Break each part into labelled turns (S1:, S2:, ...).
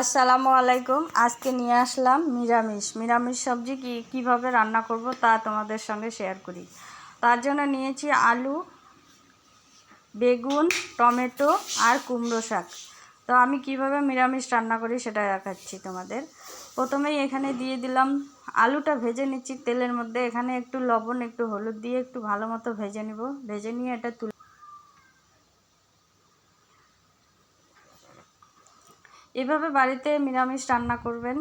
S1: আসসালামু আলাইকুম। আজকে নিয়ে আসলাম নিরামিষ। নিরামিষ সবজি কি, কীভাবে রান্না করব তা তোমাদের সঙ্গে শেয়ার করি। তার জন্য নিয়েছি আলু, বেগুন, টমেটো আর কুমড়ো শাক। তো আমি কীভাবে নিরামিষ রান্না করি সেটা দেখাচ্ছি তোমাদের। প্রথমেই এখানে দিয়ে দিলাম আলুটা ভেজে নিচ্ছি তেলের মধ্যে। এখানে একটু লবণ, একটু হলুদ দিয়ে একটু ভালো মতো ভেজে নিব। ভেজে নিয়ে এটা তুলে এভাবে বাড়িতে নিরামিষ রান্না করবেন,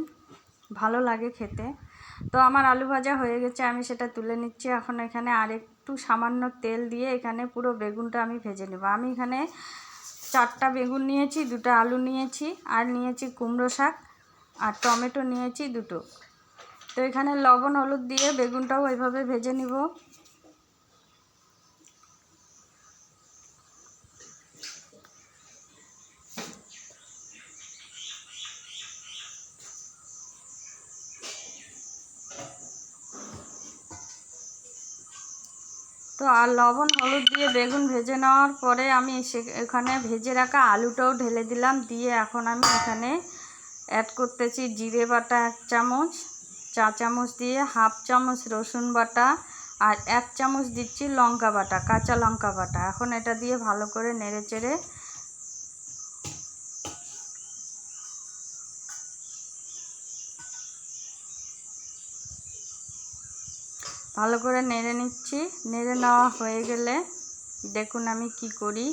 S1: ভালো লাগে খেতে। তো আমার আলু ভাজা হয়ে গেছে, আমি সেটা তুলে নিচ্ছি। এখন এখানে আর একটু সামান্য তেল দিয়ে এখানে পুরো বেগুনটা আমি ভেজে নেব। আমি এখানে চারটা বেগুন নিয়েছি, দুটো আলু নিয়েছি, আর নিয়েছি কুমড়ো শাক আর টমেটো নিয়েছি দুটো। তো এখানে লবণ, হলুদ দিয়ে বেগুনটাও ওইভাবে ভেজে নিব। তো আর লবণ, হলুদ দিয়ে বেগুন ভেজে নেওয়ার পরে আমি এখানে ভেজে রাখা আলুটাও ঢেলে দিলাম। দিয়ে এখন আমি এখানে অ্যাড করতেছি জিরে বাটা এক চামচ, চা চামচ দিয়ে হাফ চামচ রসুন বাটা আর এক চামচ দিচ্ছি লঙ্কা বাটা, কাঁচা লঙ্কা বাটা। এখন এটা দিয়ে ভালো করে নেড়ে চেড়ে ভালো করে নেড়ে নিচ্ছি। নেড়ে নেওয়া হয়ে গেলে দেখুন আমি কি করি।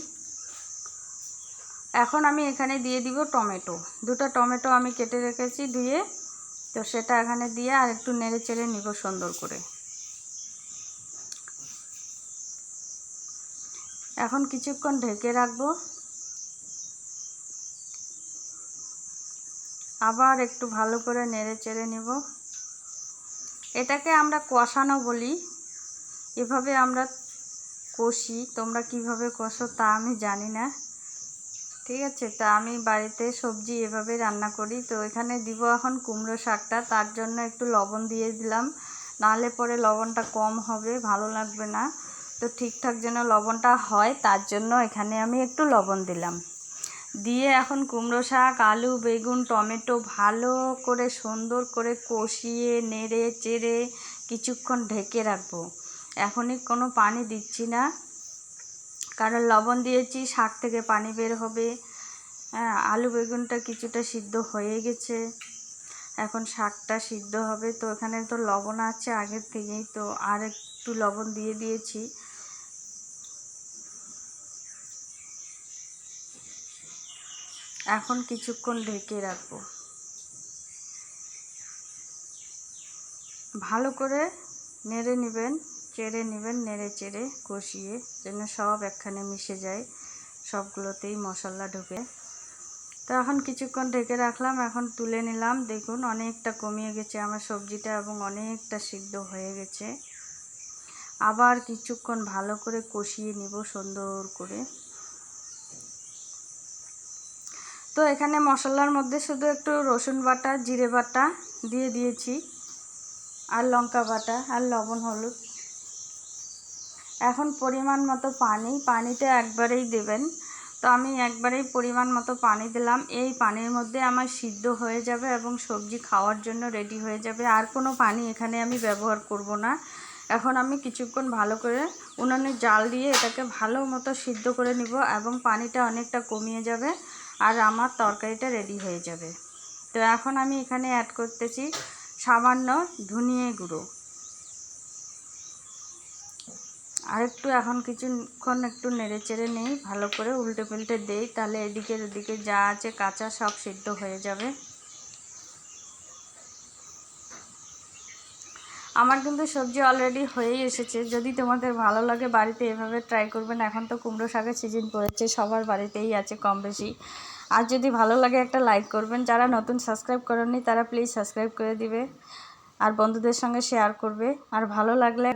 S1: এখন আমি এখানে দিয়ে দিব টমেটো। দুটো টমেটো আমি কেটে রেখেছি ধুয়ে, তো সেটা এখানে দিয়ে আর একটু নেড়ে চেড়ে নিব সুন্দর করে। এখন কিছুক্ষণ ঢেকে রাখব। আবার একটু ভালো করে নেড়ে চেড়ে নিব। এটাকে আমরা কষানো বলি। এভাবে আমরা কষি, তোমরা কীভাবে কষো তা আমি জানি না। ঠিক আছে, তা আমি বাড়িতে সবজি এভাবে রান্না করি। তো এখানে দিব এখন কুমড়ো শাকটা, তার জন্য একটু লবণ দিয়ে দিলাম। নাহলে পরে লবণটা কম হবে, ভালো লাগবে না। তো ঠিকঠাক যেন লবণটা হয়, তার জন্য এখানে আমি একটু লবণ দিলাম। দিয়ে এখন কুমড়ো শাক, আলু, বেগুন, টমেটো ভালো করে সুন্দর করে কষিয়ে, নেড়ে, চেড়ে কিছুক্ষণ ঢেকে রাখব। এখনই কোনো পানি দিচ্ছি না, কারণ লবণ দিয়েছি, শাক থেকে পানি বের হবে। হ্যাঁ আলু, বেগুনটা কিছুটা সিদ্ধ হয়ে গেছে। এখন শাকটা সিদ্ধ হবে। তো এখানে তো লবণ আছে আগের থেকেই, তো আর একটু লবণ দিয়ে দিয়েছি। এখন কিছুক্ষণ ঢেকে রাখব। ভালো করে নেড়ে নেবেন, চেড়ে নেবেন, নেড়ে চেড়ে কষিয়ে যেন সব একখানে মিশে যায়, সবগুলোতেই মশলা ঢুকে। তো এখন কিছুক্ষণ ঢেকে রাখলাম, এখন তুলে নিলাম। দেখুন অনেকটা কমিয়ে গেছে আমার সবজিটা এবং অনেকটা সিদ্ধ হয়ে গেছে। আবার কিছুক্ষণ ভালো করে কষিয়ে নিব সুন্দর করে। তো এখানে মশলার মধ্যে শুধু একটু রসুন বাটা, জিরে বাটা দিয়ে দিয়েছি, আর লঙ্কা বাটা, আর লবণ, হলুদ। এখন পরিমাণ মতো পানি, পানিটা একবারেই দেবেন। তো আমি একবারেই পরিমাণ মতো পানি দিলাম। এই পানির মধ্যে আমার সিদ্ধ হয়ে যাবে এবং সবজি খাওয়ার জন্য রেডি হয়ে যাবে। আর কোনো পানি এখানে আমি ব্যবহার করব না। এখন আমি কিছুক্ষণ ভালো করে উনানে জাল দিয়ে এটাকে ভালো মতো সিদ্ধ করে নিব এবং পানিটা অনেকটা কমিয়ে যাবে। আর আমার তরকারিটা রেডি হয়ে যাবে। তো এখন আমি এখানে অ্যাড করতেছি সামান্য ধনিয়ে গুঁড়ো। আর একটু এখন কিছুক্ষণ একটু নেড়ে চেড়ে নেই, ভালো করে উল্টে পাল্টে দেই, তাহলে এদিকের ওদিকে যা আছে কাঁচা সব সিদ্ধ হয়ে যাবে। আমার কিন্তু সবজি অলরেডি হয়েই এসেছে। যদি তোমাদের ভালো লাগে বাড়িতে এভাবে ট্রাই করবেন, এখন তো কুমড়ো শাকের সিজন পড়েছে, সবার বাড়িতেই আছে কম বেশি আর যদি ভালো লাগে একটা লাইক করবেন, যারা নতুন সাবস্ক্রাইব করেননি, তারা প্লিজ সাবস্ক্রাইব করে দিবে, আর বন্ধুদের সঙ্গে শেয়ার করবে। আর ভালো লাগলে